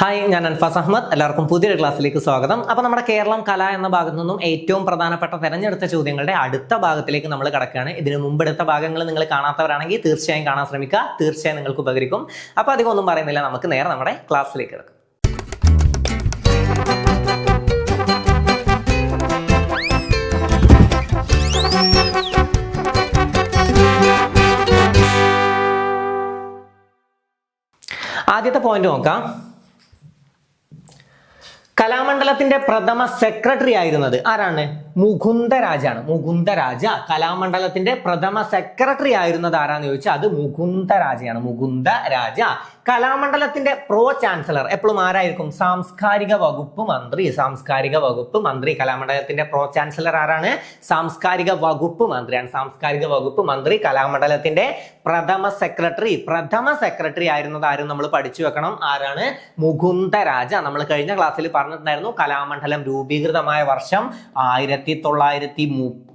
Hi ഞാൻ അൻഫാസ് അഹമ്മദ്. എല്ലാവർക്കും പുതിയൊരു ക്ലാസ്സിലേക്ക് സ്വാഗതം. അപ്പോൾ നമ്മുടെ കേരളം കല എന്ന ഭാഗത്തു നിന്നും ഏറ്റവും പ്രധാനപ്പെട്ട തെരഞ്ഞെടുത്ത ചോദ്യങ്ങളുടെ അടുത്ത ഭാഗത്തിലേക്ക് നമ്മൾ കിടക്കുകയാണ്. ഇതിന് മുമ്പെടുത്ത ഭാഗങ്ങൾ നിങ്ങൾ കാണാത്തവരാണെങ്കിൽ തീർച്ചയായും കാണാൻ ശ്രമിക്കുക. തീർച്ചയായും നിങ്ങൾക്ക് ഉപകരിക്കും. അപ്പോൾ അധികം ഒന്നും പറയുന്നില്ല. നമുക്ക് നേരെ നമ്മുടെ ക്ലാസ്സിലേക്ക് കിടക്കും. ആദ്യത്തെ പോയിന്റ് നോക്കാം. കലാമണ്ഡലത്തിന്റെ പ്രഥമ സെക്രട്ടറി ആയിരുന്നത് ആരാണ്? മുകുന്ദരാജാണ്. മുകുന്ദരാജ കലാമണ്ഡലത്തിന്റെ പ്രഥമ സെക്രട്ടറി ആയിരുന്നത് ആരാന്ന് ചോദിച്ചാൽ അത് മുകുന്ദരാജയാണ്. മുകുന്ദരാജ കലാമണ്ഡലത്തിന്റെ പ്രോ ചാൻസലർ. എപ്പോഴും ആരായിരിക്കും? സാംസ്കാരിക വകുപ്പ് മന്ത്രി. സാംസ്കാരിക വകുപ്പ് മന്ത്രി. കലാമണ്ഡലത്തിന്റെ പ്രോ ചാൻസലർ ആരാണ്? സാംസ്കാരിക വകുപ്പ് മന്ത്രിയാണ്. സാംസ്കാരിക വകുപ്പ് മന്ത്രി കലാമണ്ഡലത്തിന്റെ പ്രഥമ സെക്രട്ടറി. പ്രഥമ സെക്രട്ടറി ആയിരുന്നത് ആരും നമ്മൾ പഠിച്ചു വെക്കണം. ആരാണ്? മുകുന്ദരാജ. നമ്മൾ കഴിഞ്ഞ ക്ലാസ്സിൽ പറഞ്ഞിട്ടുണ്ടായിരുന്നു കലാമണ്ഡലം രൂപീകൃതമായ വർഷം ആയിരത്തി തൊള്ളായിരത്തി മുപ്പത്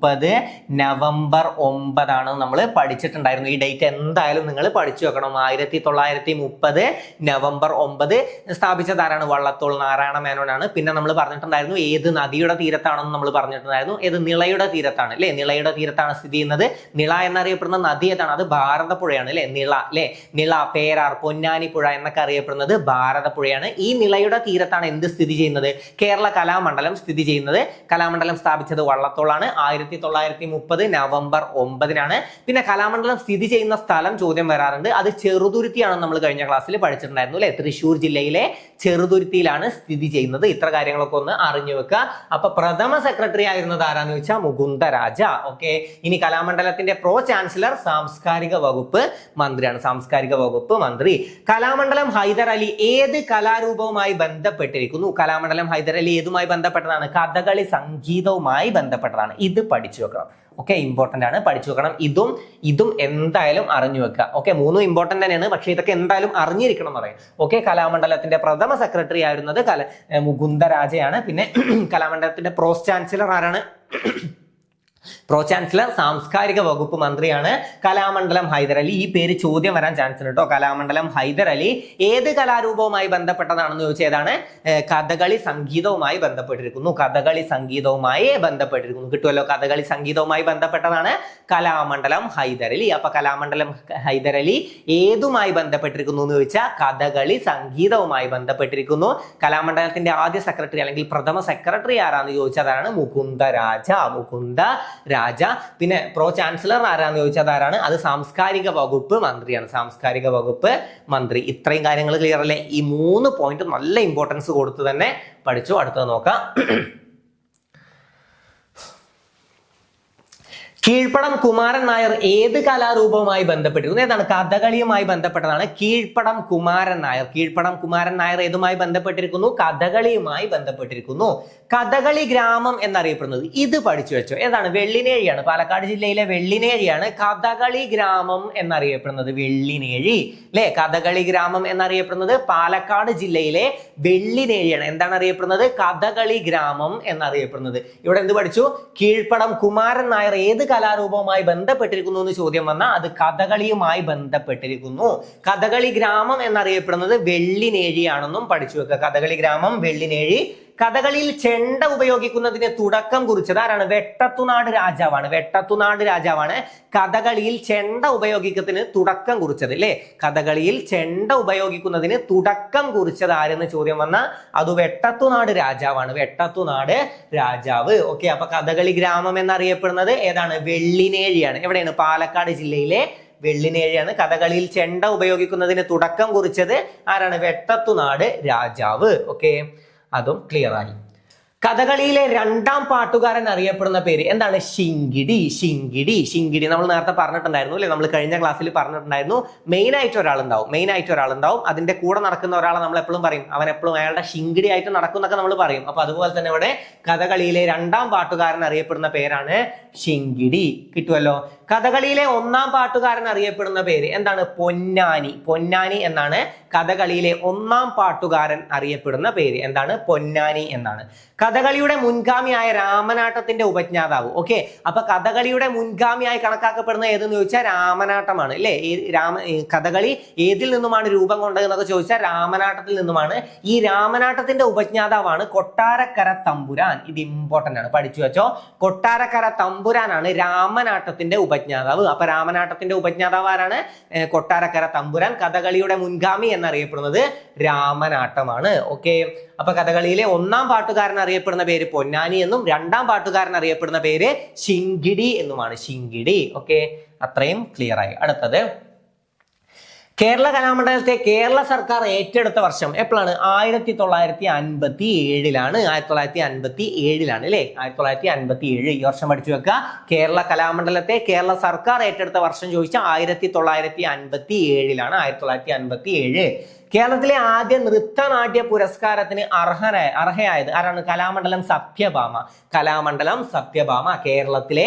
നവംബർ ഒമ്പതാണ് നമ്മൾ പഠിച്ചിട്ടുണ്ടായിരുന്നു ഈ ഡേറ്റ് എന്തായാലും നിങ്ങൾ പഠിച്ചു വെക്കണം. ആയിരത്തി തൊള്ളായിരത്തി മുപ്പത് നവംബർ ഒമ്പത് സ്ഥാപിച്ചതാരാണ് വള്ളത്തോൾ നാരായണ മേനോനാണ്. പിന്നെ നമ്മൾ പറഞ്ഞിട്ടുണ്ടായിരുന്നു ഏത് നദിയുടെ തീരത്താണെന്ന് നമ്മൾ പറഞ്ഞിട്ടുണ്ടായിരുന്നു. ഏത് നിളയുടെ തീരത്താണ് അല്ലെ? നിളയുടെ തീരത്താണ് സ്ഥിതി ചെയ്യുന്നത്. നിള എന്നറിയപ്പെടുന്ന നദി ഏതാണ്? അത് ഭാരതപ്പുഴയാണ് അല്ലെ? നിള അല്ലെ? നിള പേരാർ പൊന്നാനി പുഴ എന്നൊക്കെ അറിയപ്പെടുന്നത് ഭാരതപ്പുഴയാണ്. ഈ നിളയുടെ തീരത്താണ് എന്ത് സ്ഥിതി ചെയ്യുന്നത്? കേരള കലാമണ്ഡലം സ്ഥിതി ചെയ്യുന്നത്. കലാമണ്ഡലം സ്ഥാപിച്ചത് വള്ളത്തോളാണ്. ആയിരത്തി തൊള്ളായിരത്തി മുപ്പത് നവംബർ ഒമ്പതിനാണ്. പിന്നെ കലാമണ്ഡലം സ്ഥിതി ചെയ്യുന്ന സ്ഥലം ചോദ്യം വരാറുണ്ട്. അത് ചെറുതുരുത്തിയാണ് നമ്മൾ കഴിഞ്ഞ ക്ലാസ്സിൽ പഠിച്ചിട്ടുണ്ടായിരുന്നു അല്ലെ? തൃശ്ശൂർ ജില്ലയിലെ ചെറുതുരുത്തിയിലാണ് സ്ഥിതി ചെയ്യുന്നത്. ഇത്ര കാര്യങ്ങളൊക്കെ ഒന്ന് അറിഞ്ഞു വെക്കുക. അപ്പൊ പ്രഥമ സെക്രട്ടറി ആയിരുന്നത് ആരാന്ന് വെച്ചാൽ മുകുന്ദരാജ. ഓക്കെ. ഇനി കലാമണ്ഡലത്തിന്റെ പ്രോ ചാൻസലർ സാംസ്കാരിക വകുപ്പ് മന്ത്രിയാണ്. സാംസ്കാരിക വകുപ്പ് മന്ത്രി. കലാമണ്ഡലം ഹൈദർ അലി ഏത് കലാരൂപവുമായി ബന്ധപ്പെട്ടിരിക്കുന്നു? കലാമണ്ഡലം ഹൈദർ അലി ഏതുമായി ബന്ധപ്പെട്ടതാണ്? കഥകളി സംഗീതവുമായി ബന്ധപ്പെട്ടതാണ്. ഇത് പഠിച്ചു വെക്കണം. ഓക്കെ ഇമ്പോർട്ടന്റ് ആണ്. പഠിച്ചു വെക്കണം. ഇതും ഇതും എന്തായാലും അറിഞ്ഞു വെക്കുക. ഓക്കെ മൂന്നും ഇമ്പോർട്ടന്റ് തന്നെയാണ്. പക്ഷേ ഇതൊക്കെ എന്തായാലും അറിഞ്ഞിരിക്കണം എന്ന് പറയും. ഓക്കെ കലാമണ്ഡലത്തിന്റെ പ്രഥമ സെക്രട്ടറി ആയിരുന്നത് കല മുകുന്ദരാജയാണ് പിന്നെ കലാമണ്ഡലത്തിന്റെ പ്രോസ് ചാൻസലർ ആരാണ്? പ്രോ ചാൻസലർ സാംസ്കാരിക വകുപ്പ് മന്ത്രിയാണ് കലാമണ്ഡലം ഹൈദരലി ഈ പേര് ചോദ്യം വരാൻ ചാൻസ് ഉണ്ട് കേട്ടോ. കലാമണ്ഡലം ഹൈദരലി ഏത് കലാരൂപവുമായി ബന്ധപ്പെട്ടതാണെന്ന് ചോദിച്ചാൽ ഏതാണ് കഥകളി സംഗീതവുമായി ബന്ധപ്പെട്ടിരിക്കുന്നു. കഥകളി സംഗീതവുമായി ബന്ധപ്പെട്ടിരിക്കുന്നു. കിട്ടുമല്ലോ? കഥകളി സംഗീതവുമായി ബന്ധപ്പെട്ടതാണ് കലാമണ്ഡലം ഹൈദരലി അപ്പൊ കലാമണ്ഡലം ഹൈദരലി ഏതുമായി ബന്ധപ്പെട്ടിരിക്കുന്നു എന്ന് ചോദിച്ചാൽ കഥകളി സംഗീതവുമായി ബന്ധപ്പെട്ടിരിക്കുന്നു. കലാമണ്ഡലത്തിന്റെ ആദ്യ സെക്രട്ടറി അല്ലെങ്കിൽ പ്രഥമ സെക്രട്ടറി ആരാന്ന് ചോദിച്ചാൽ രാജ. മുകുന്ദ രാജ. പിന്നെ പ്രോ ചാൻസലർ ആരാന്ന് ചോദിച്ചാൽ ആരാണ് അത് സാംസ്കാരിക വകുപ്പ് മന്ത്രിയാണ്. സാംസ്കാരിക വകുപ്പ് മന്ത്രി. ഇത്രയും കാര്യങ്ങൾ ക്ലിയർ അല്ലേ? ഈ മൂന്ന് പോയിന്റ് നല്ല ഇമ്പോർട്ടൻസ് കൊടുത്ത് തന്നെ പഠിച്ചു. അടുത്തത് നോക്കാം. കീഴ്പ്പടം കുമാരൻ നായർ ഏത് കലാരൂപവുമായി ബന്ധപ്പെട്ടിരുന്നു? ഏതാണ്? കഥകളിയുമായി ബന്ധപ്പെട്ടതാണ് കീഴ്പ്പടം കുമാരൻ നായർ. കീഴ്പ്പടം കുമാരൻ നായർ ഏതുമായി ബന്ധപ്പെട്ടിരിക്കുന്നു? കഥകളിയുമായി ബന്ധപ്പെട്ടിരിക്കുന്നു. കഥകളി ഗ്രാമം എന്നറിയപ്പെടുന്നത് ഇത് പഠിച്ചു വെച്ചോ? ഏതാണ്? വെള്ളിനേഴിയാണ്. പാലക്കാട് ജില്ലയിലെ വെള്ളിനേഴിയാണ് കഥകളി ഗ്രാമം എന്നറിയപ്പെടുന്നത്. വെള്ളിനേഴി അല്ലെ കഥകളി ഗ്രാമം എന്നറിയപ്പെടുന്നത് പാലക്കാട് ജില്ലയിലെ വെള്ളിനേഴിയാണ്. എന്താണ് അറിയപ്പെടുന്നത്? കഥകളി ഗ്രാമം എന്നറിയപ്പെടുന്നത്. ഇവിടെ എന്ത് പഠിച്ചു? കീഴ്പ്പടം കുമാരൻ നായർ ഏത് കലാരൂപവുമായി ബന്ധപ്പെട്ടിരിക്കുന്നു എന്ന് ചോദ്യം വന്നാൽ അത് കഥകളിയുമായി ബന്ധപ്പെട്ടിരിക്കുന്നു. കഥകളി ഗ്രാമം എന്നറിയപ്പെടുന്നത് വെള്ളിനേഴിയാണെന്നും പഠിച്ചു വെക്കുക. കഥകളി ഗ്രാമം വെള്ളിനേഴി കഥകളിയിൽ ചെണ്ട ഉപയോഗിക്കുന്നതിന് തുടക്കം കുറിച്ചത് ആരാണ്? വെട്ടത്തുനാട് രാജാവാണ്. വെട്ടത്തുനാട് രാജാവാണ് കഥകളിയിൽ ചെണ്ട ഉപയോഗിക്കുന്നതിന് തുടക്കം കുറിച്ചത് അല്ലേ കഥകളിയിൽ ചെണ്ട ഉപയോഗിക്കുന്നതിന് തുടക്കം കുറിച്ചത് ആരെന്ന് ചോദ്യം വന്ന അത് വെട്ടത്തുനാട് രാജാവാണ്. വെട്ടത്തുനാട് രാജാവ്. ഓക്കെ അപ്പൊ കഥകളി ഗ്രാമം എന്നറിയപ്പെടുന്നത് ഏതാണ്? വെള്ളിനേഴിയാണ്. എവിടെയാണ്? പാലക്കാട് ജില്ലയിലെ വെള്ളിനേഴിയാണ്. കഥകളിയിൽ ചെണ്ട ഉപയോഗിക്കുന്നതിന് തുടക്കം കുറിച്ചത് ആരാണ്? വെട്ടത്തുനാട് രാജാവ്. ഓക്കെ അതും ക്ലിയർ ആയി. കഥകളിയിലെ രണ്ടാം പാട്ടുകാരൻ അറിയപ്പെടുന്ന പേര് എന്താണ്? ശിങ്കിടി ശിങ്കിടി ശിങ്കിടി. നമ്മൾ നേരത്തെ പറഞ്ഞിട്ടുണ്ടായിരുന്നു അല്ലെ? നമ്മൾ കഴിഞ്ഞ ക്ലാസ്സിൽ പറഞ്ഞിട്ടുണ്ടായിരുന്നു. മെയിൻ ആയിട്ട് ഒരാളുണ്ടാവും. മെയിൻ ആയിട്ട് ഒരാളുണ്ടാവും. അതിന്റെ കൂടെ നടക്കുന്ന ഒരാളെ നമ്മൾ എപ്പോഴും പറയും. അവൻ എപ്പോഴും അയാളുടെ ശിങ്കിടി ആയിട്ട് നടക്കും എന്നൊക്കെ നമ്മൾ പറയും. അപ്പൊ അതുപോലെ തന്നെ ഇവിടെ കഥകളിയിലെ രണ്ടാം പാട്ടുകാരൻ അറിയപ്പെടുന്ന പേരാണ് ശിങ്കിടി കിട്ടുമല്ലോ കഥകളിയിലെ ഒന്നാം പാട്ടുകാരൻ അറിയപ്പെടുന്ന പേര് എന്താണ്? പൊന്നാനി. പൊന്നാനി എന്നാണ് കഥകളിയിലെ ഒന്നാം പാട്ടുകാരൻ അറിയപ്പെടുന്ന പേര്. എന്താണ്? പൊന്നാനി എന്നാണ്. കഥകളിയുടെ മുൻഗാമിയായ രാമനാട്ടത്തിന്റെ ഉപജ്ഞാതാവ്. ഓക്കെ? അപ്പൊ കഥകളിയുടെ മുൻഗാമിയായി കണക്കാക്കപ്പെടുന്ന ഏതെന്ന് ചോദിച്ചാൽ രാമനാട്ടമാണ്. അല്ലേ രാമ കഥകളി ഏതിൽ നിന്നുമാണ് രൂപം കൊണ്ടത് എന്നൊക്കെ ചോദിച്ചാൽ രാമനാട്ടത്തിൽ നിന്നുമാണ്. ഈ രാമനാട്ടത്തിന്റെ ഉപജ്ഞാതാവാണ് കൊട്ടാരക്കര തമ്പുരാൻ. ഇത് ഇമ്പോർട്ടന്റ് ആണ്. പഠിച്ചു വെച്ചോ. കൊട്ടാരക്കര തമ്പുരാനാണ് രാമനാട്ടത്തിന്റെ ഉപജ്ഞാതാവ്. അപ്പൊ രാമനാട്ടത്തിന്റെ ഉപജ്ഞാതാവ് ആരാണ്? കൊട്ടാരക്കര തമ്പുരാൻ. കഥകളിയുടെ മുൻഗാമി എന്നറിയപ്പെടുന്നത് രാമനാട്ടമാണ്. ഓക്കെ? അപ്പൊ കഥകളിയിലെ ഒന്നാം പാട്ടുകാരൻ അറിയപ്പെടുന്ന പേര് പൊന്നാനി എന്നും രണ്ടാം പാട്ടുകാരൻ അറിയപ്പെടുന്ന പേര് ശിങ്കിടി എന്നുമാണ്. ശിങ്കിടി. ഓക്കെ? അത്രയും ക്ലിയർ ആയി. അടുത്തത് കേരള കലാമണ്ഡലത്തെ കേരള സർക്കാർ ഏറ്റെടുത്ത വർഷം എപ്പോഴാണ്? ആയിരത്തി തൊള്ളായിരത്തി അൻപത്തി ഏഴിലാണ് ആയിരത്തി തൊള്ളായിരത്തി അൻപത്തി ഏഴിലാണ് അല്ലേ? ആയിരത്തി തൊള്ളായിരത്തി അൻപത്തി ഏഴ് ഈ വർഷം പഠിച്ചു വെക്കുക. കേരള കലാമണ്ഡലത്തെ കേരള സർക്കാർ ഏറ്റെടുത്ത വർഷം ചോദിച്ചാൽ ആയിരത്തി തൊള്ളായിരത്തി അൻപത്തി ഏഴിലാണ് ആയിരത്തി തൊള്ളായിരത്തി അൻപത്തി ഏഴ് കേരളത്തിലെ ആദ്യ നൃത്തനാട്യ പുരസ്കാരത്തിന് അർഹനായ അർഹയായത് ആരാണ്? കലാമണ്ഡലം സത്യഭാമ. കലാമണ്ഡലം സത്യഭാമ കേരളത്തിലെ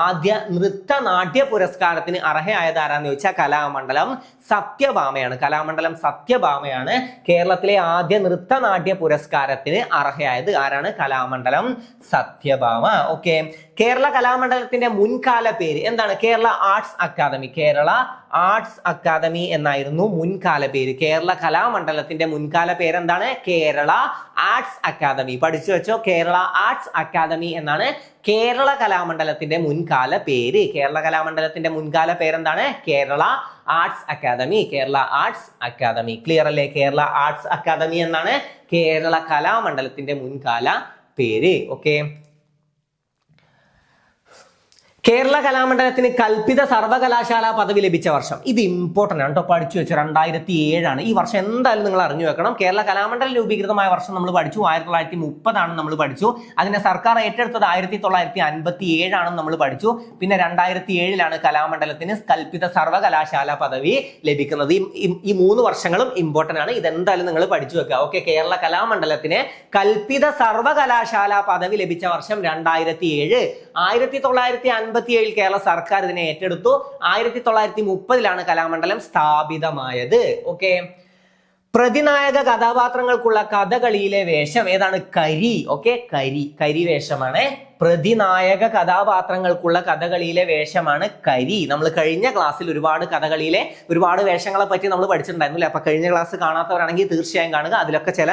ആദ്യ നൃത്തനാട്യ പുരസ്കാരത്തിന് അർഹയായത് ആരാന്ന് ചോദിച്ചാൽ കലാമണ്ഡലം സത്യഭാമയാണ്. കലാമണ്ഡലം സത്യഭാമയാണ് കേരളത്തിലെ ആദ്യ നൃത്തനാട്യ പുരസ്കാരത്തിന് അർഹയായത് ആരാണ്? കലാമണ്ഡലം സത്യഭാമ. ഓക്കെ. കേരള കലാമണ്ഡലത്തിന്റെ മുൻകാല പേര്. എന്താണ്? Kerala arts academy Kerala arts academy എന്നായിരുന്നു മുൻകാല പേര്. കേരള കലാമണ്ഡലത്തിന്റെ മുൻകാല പേര് എന്താണ് കേരള ആർട്സ് അക്കാദമി പഠിച്ചു വെച്ചോ? കേരള ആർട്സ് അക്കാദമി എന്നാണ് കേരള കലാമണ്ഡലത്തിന്റെ മുൻകാല പേര്. കേരള കലാമണ്ഡലത്തിന്റെ മുൻകാല പേരെന്താണ്? Kerala arts academy Kerala arts academy clear അല്ലേ? കേരള ആർട്സ് അക്കാദമി എന്നാണ് കേരള കലാമണ്ഡലത്തിന്റെ മുൻകാല പേര്. ഓക്കെ കേരള കലാമണ്ഡലത്തിന് കൽപ്പിത സർവകലാശാല പദവി ലഭിച്ച വർഷം. ഇത് ഇമ്പോർട്ടന്റ് ആണ് കേട്ടോ. പഠിച്ചു വെച്ചു രണ്ടായിരത്തി ഏഴാണ് ഈ വർഷം എന്തായാലും നിങ്ങൾ അറിഞ്ഞു വെക്കണം. കേരള കലാമണ്ഡലം രൂപീകൃതമായ വർഷം നമ്മൾ പഠിച്ചു. ആയിരത്തി തൊള്ളായിരത്തി മുപ്പതാണ് നമ്മൾ പഠിച്ചു. അതിനെ സർക്കാർ ഏറ്റെടുത്തത് ആയിരത്തി തൊള്ളായിരത്തി അൻപത്തി ഏഴാണെന്ന് നമ്മൾ പഠിച്ചു. പിന്നെ രണ്ടായിരത്തി ഏഴിലാണ് കലാമണ്ഡലത്തിന് കൽപ്പിത സർവകലാശാല പദവി ലഭിക്കുന്നത്. ഈ- മൂന്ന് വർഷങ്ങളും ഇമ്പോർട്ടന്റ് ആണ്. ഇതെന്തായാലും നിങ്ങൾ പഠിച്ചു വെക്കുക. ഓക്കെ കേരള കലാമണ്ഡലത്തിന് കൽപ്പിത സർവകലാശാല പദവി ലഭിച്ച വർഷം രണ്ടായിരത്തി ഏഴ് ആയിരത്തി തൊള്ളായിരത്തി അൻപത്തി ഏഴിൽ കേരള സർക്കാർ ഇതിനെ ഏറ്റെടുത്തു. ആയിരത്തി തൊള്ളായിരത്തി മുപ്പതിലാണ് കലാമണ്ഡലം സ്ഥാപിതമായത്. ഓക്കെ. പ്രതിനായക കഥാപാത്രങ്ങൾക്കുള്ള കഥകളിയിലെ വേഷം ഏതാണ്? കരി. ഓക്കെ കരി. കരി വേഷമാണ്. പ്രതിനായക കഥാപാത്രങ്ങൾക്കുള്ള കഥകളിയിലെ വേഷമാണ് കരി. നമ്മൾ കഴിഞ്ഞ ക്ലാസ്സിൽ ഒരുപാട് കഥകളിയിലെ ഒരുപാട് വേഷങ്ങളെ പറ്റി നമ്മൾ പഠിച്ചിട്ടുണ്ടായിരുന്നു അല്ലേ? കഴിഞ്ഞ ക്ലാസ് കാണാത്തവരാണെങ്കിൽ തീർച്ചയായും കാണുക. അതിലൊക്കെ ചില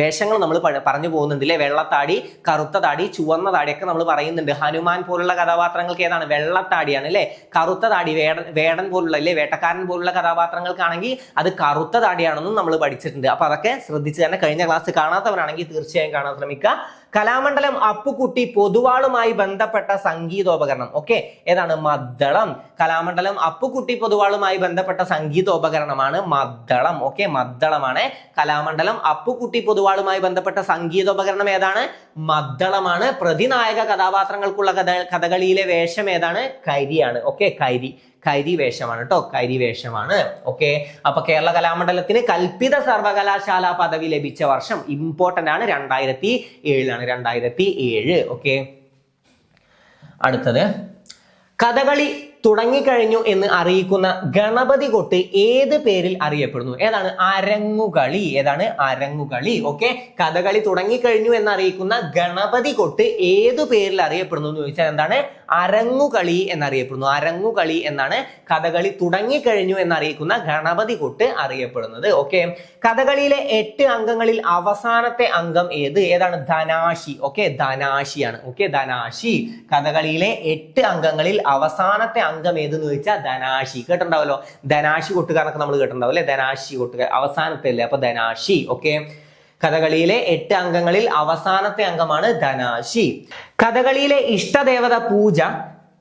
വേഷങ്ങൾ നമ്മൾ പറഞ്ഞു പോകുന്നുണ്ട് അല്ലേ വെള്ളത്താടി കറുത്ത താടി ചുവന്ന താടിയൊക്കെ നമ്മൾ പറയുന്നുണ്ട്. ഹനുമാൻ പോലുള്ള കഥാപാത്രങ്ങൾക്ക് ഏതാണ്? വെള്ളത്താടിയാണ് അല്ലേ കറുത്ത താടി വേട വേടൻ പോലുള്ള അല്ലേ വേട്ടക്കാരൻ പോലുള്ള കഥാപാത്രങ്ങൾക്കാണെങ്കിൽ അത് കറുത്ത താടിയാണെന്നും നമ്മൾ പഠിച്ചിട്ടുണ്ട്. അപ്പൊ അതൊക്കെ ശ്രദ്ധിച്ച് തന്നെ കഴിഞ്ഞ ക്ലാസ് കാണാത്തവരാണെങ്കിൽ തീർച്ചയായും കാണാൻ ശ്രമിക്കുക. കലാമണ്ഡലം അപ്പുക്കുട്ടി പൊതുവാളുമായി ബന്ധപ്പെട്ട സംഗീതോപകരണം. ഓക്കെ ഏതാണ്? മദ്ദളം. കലാമണ്ഡലം അപ്പുക്കുട്ടി പൊതുവാളുമായി ബന്ധപ്പെട്ട സംഗീതോപകരണമാണ് മദ്ദളം. ഓക്കെ മദ്ദളമാണ്. കലാമണ്ഡലം അപ്പുക്കുട്ടി പൊതുവാളുമായി ബന്ധപ്പെട്ട സംഗീതോപകരണം ഏതാണ്? മദ്ദളമാണ്. പ്രതിനായക കഥാപാത്രങ്ങൾക്കുള്ള കഥ കഥകളിയിലെ വേഷം ഏതാണ്? കരിയാണ്. ഓക്കെ കരി. കരി വേഷമാണ് കേട്ടോ കരി വേഷമാണ് ഓക്കെ അപ്പൊ കേരള കലാമണ്ഡലത്തിന് കൽപ്പിത സർവകലാശാല പദവി ലഭിച്ച വർഷം ഇമ്പോർട്ടന്റ് ആണ് രണ്ടായിരത്തി ഏഴിലാണ് രണ്ടായിരത്തി ഏഴ് ഓക്കെ അടുത്തത്. കഥകളി തുടങ്ങിക്കഴിഞ്ഞു എന്ന് അറിയിക്കുന്ന ഗണപതി കൊട്ട് ഏത് പേരിൽ അറിയപ്പെടുന്നു? ഏതാണ്? അരങ്ങുകളി. ഏതാണ്? അരങ്ങുകളി. ഓക്കെ കഥകളി തുടങ്ങിക്കഴിഞ്ഞു എന്ന് അറിയിക്കുന്ന ഗണപതി കൊട്ട് ഏത് പേരിൽ അറിയപ്പെടുന്നു എന്ന് ചോദിച്ചാൽ എന്താണ്? അരങ്ങുകളി എന്നറിയപ്പെടുന്നു. അരങ്ങുകളി എന്നാണ് കഥകളി തുടങ്ങിക്കഴിഞ്ഞു എന്നറിയിക്കുന്ന ഗണപതി കൊട്ട് അറിയപ്പെടുന്നത്. ഓക്കെ കഥകളിയിലെ എട്ട് അംഗങ്ങളിൽ അവസാനത്തെ അംഗം ഏത്? ഏതാണ്? ധനാശി. ഓക്കെ ധനാശിയാണ്. ഓക്കെ ധനാശി. കഥകളിയിലെ എട്ട് അംഗങ്ങളിൽ അവസാനത്തെ അംഗം ഏതെന്ന് ചോദിച്ചാൽ ധനാശി. കേട്ടിട്ടുണ്ടാവല്ലോ? ധനാശി കൊട്ടുകാരനൊക്കെ നമ്മൾ കേട്ടിട്ടുണ്ടാവും അല്ലെ? ധനാശി കൊട്ടുകാർ അവസാനത്തെ അല്ലേ? അപ്പൊ ധനാശി ഓക്കെ കഥകളിയിലെ എട്ട് അംഗങ്ങളിൽ അവസാനത്തെ അംഗമാണ് ധനാശി. കഥകളിയിലെ ഇഷ്ടദേവത പൂജ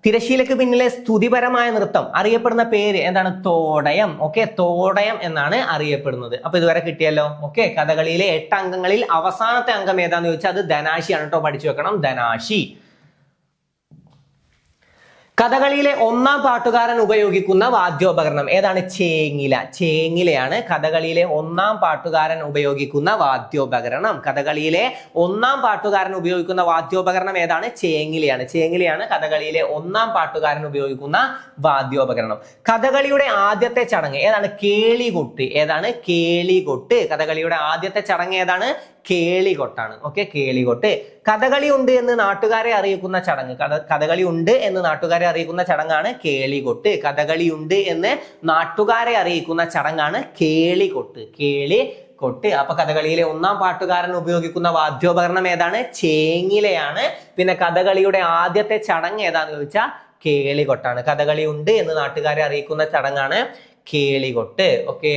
തിരശീലക്ക് പിന്നിലെ സ്തുതിപരമായ നൃത്തം അറിയപ്പെടുന്ന പേര് എന്താണ്? തോടയം ഓക്കെ തോടയം എന്നാണ് അറിയപ്പെടുന്നത്. അപ്പൊ ഇതുവരെ കിട്ടിയല്ലോ ഓക്കെ കഥകളിയിലെ എട്ട് അംഗങ്ങളിൽ അവസാനത്തെ അംഗം ഏതാന്ന് ചോദിച്ചാൽ അത് ധനാശിയാണ് കേട്ടോ പഠിച്ചു വെക്കണം. ധനാശി. കഥകളിയിലെ ഒന്നാം പാട്ടുകാരൻ ഉപയോഗിക്കുന്ന വാദ്യോപകരണം ഏതാണ്? ചേങ്ങില. ചേങ്ങിലയാണ് കഥകളിയിലെ ഒന്നാം പാട്ടുകാരൻ ഉപയോഗിക്കുന്ന വാദ്യോപകരണം. കഥകളിയിലെ ഒന്നാം പാട്ടുകാരൻ ഉപയോഗിക്കുന്ന വാദ്യോപകരണം ഏതാണ്? ചേങ്ങിലയാണ്. ചേങ്ങിലയാണ് കഥകളിയിലെ ഒന്നാം പാട്ടുകാരൻ ഉപയോഗിക്കുന്ന വാദ്യോപകരണം. കഥകളിയുടെ ആദ്യത്തെ ചടങ്ങ് ഏതാണ്? കേളികൊട്ട്. ഏതാണ്? കേളികൊട്ട്. കഥകളിയുടെ ആദ്യത്തെ ചടങ്ങ് ഏതാണ്? കേളികൊട്ടാണ്. ഓക്കെ? കേളികൊട്ട്. കഥകളി ഉണ്ട് എന്ന് നാട്ടുകാരെ അറിയിക്കുന്ന ചടങ്ങ്. കഥ കഥകളി ഉണ്ട് എന്ന് നാട്ടുകാരെ അറിയിക്കുന്ന ചടങ്ങാണ് കേളികൊട്ട്. കഥകളി ഉണ്ട് എന്ന് നാട്ടുകാരെ അറിയിക്കുന്ന ചടങ്ങാണ് കേളികൊട്ട്. കേളി കൊട്ട് അപ്പൊ കഥകളിയിലെ ഒന്നാം പാട്ടുകാരൻ ഉപയോഗിക്കുന്ന വാദ്യോപകരണം ഏതാണ്? ചേങ്ങിലയാണ്. പിന്നെ കഥകളിയുടെ ആദ്യത്തെ ചടങ്ങ് ഏതാന്ന് ചോദിച്ചാൽ കേളികൊട്ടാണ്. കഥകളി ഉണ്ട് എന്ന് നാട്ടുകാരെ അറിയിക്കുന്ന ചടങ്ങാണ് കേളികൊട്ട്. ഓക്കെ?